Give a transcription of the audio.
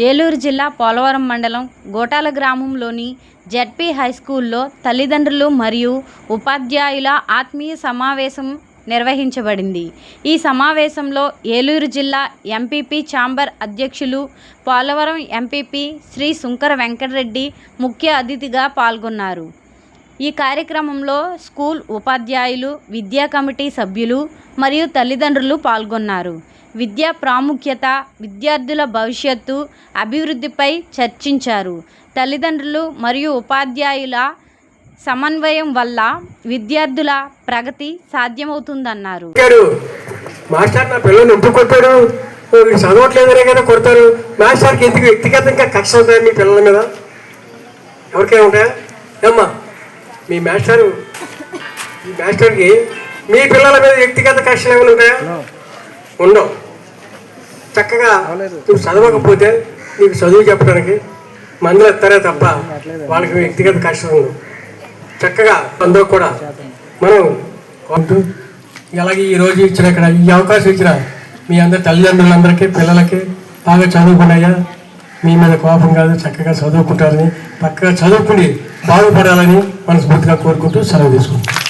ఏలూరు జిల్లా పోలవరం మండలం గోటాల గ్రామంలోని జెడ్పీ హై స్కూల్లో తల్లిదండ్రులు మరియు ఉపాధ్యాయుల ఆత్మీయ సమావేశం నిర్వహించబడింది. ఈ సమావేశంలో ఏలూరు జిల్లా ఎంపీపీ ఛాంబర్ అధ్యక్షులు పోలవరం ఎంపీపీ శ్రీ శుంకర వెంకటరెడ్డి ముఖ్య అతిథిగా పాల్గొన్నారు. ఈ కార్యక్రమంలో స్కూల్ ఉపాధ్యాయులు విద్యా కమిటీ సభ్యులు మరియు తల్లిదండ్రులు పాల్గొన్నారు. విద్యా ప్రాముఖ్యత విద్యార్థుల భవిష్యత్తు అభివృద్ధిపై చర్చించారు. తల్లిదండ్రులు మరియు ఉపాధ్యాయుల సమన్వయం వల్ల విద్యార్థుల ప్రగతి సాధ్యమవుతుందన్నారు. మాస్టర్ నా పిల్లల్ని ఎందుకు చదవట్లేదనే కదా కొడతారు. మాస్టర్కి ఎందుకు వ్యక్తిగతంగా కక్ష ఉంటాయి మీ పిల్లల మీద? ఉంటాయా? ఏమ్మా మీ మాస్టరు మీ మాస్టర్కి మీ పిల్లల మీద వ్యక్తిగత కక్షలు ఏమైనా ఉంటాయా? ఉండవు. చక్కగా నువ్వు చదవకపోతే నీకు చదువు చెప్పడానికి మందులు ఎత్తారే తప్ప వాళ్ళకి వ్యక్తిగత కష్టం చక్కగా అందరూ కూడా మనం కొంటూ అలాగే ఈ రోజు ఇచ్చిన ఇక్కడ ఈ అవకాశం ఇచ్చిన మీ అందరి తల్లిదండ్రులందరికీ పిల్లలకి బాగా చదువుకున్నాయా మీ మీద కోపం కాదు చక్కగా చదువుకుంటారని పక్కగా చదువుకుని బాగుపడాలని మనస్ఫూర్తిగా కోరుకుంటూ సెలవు తీసుకుంటాం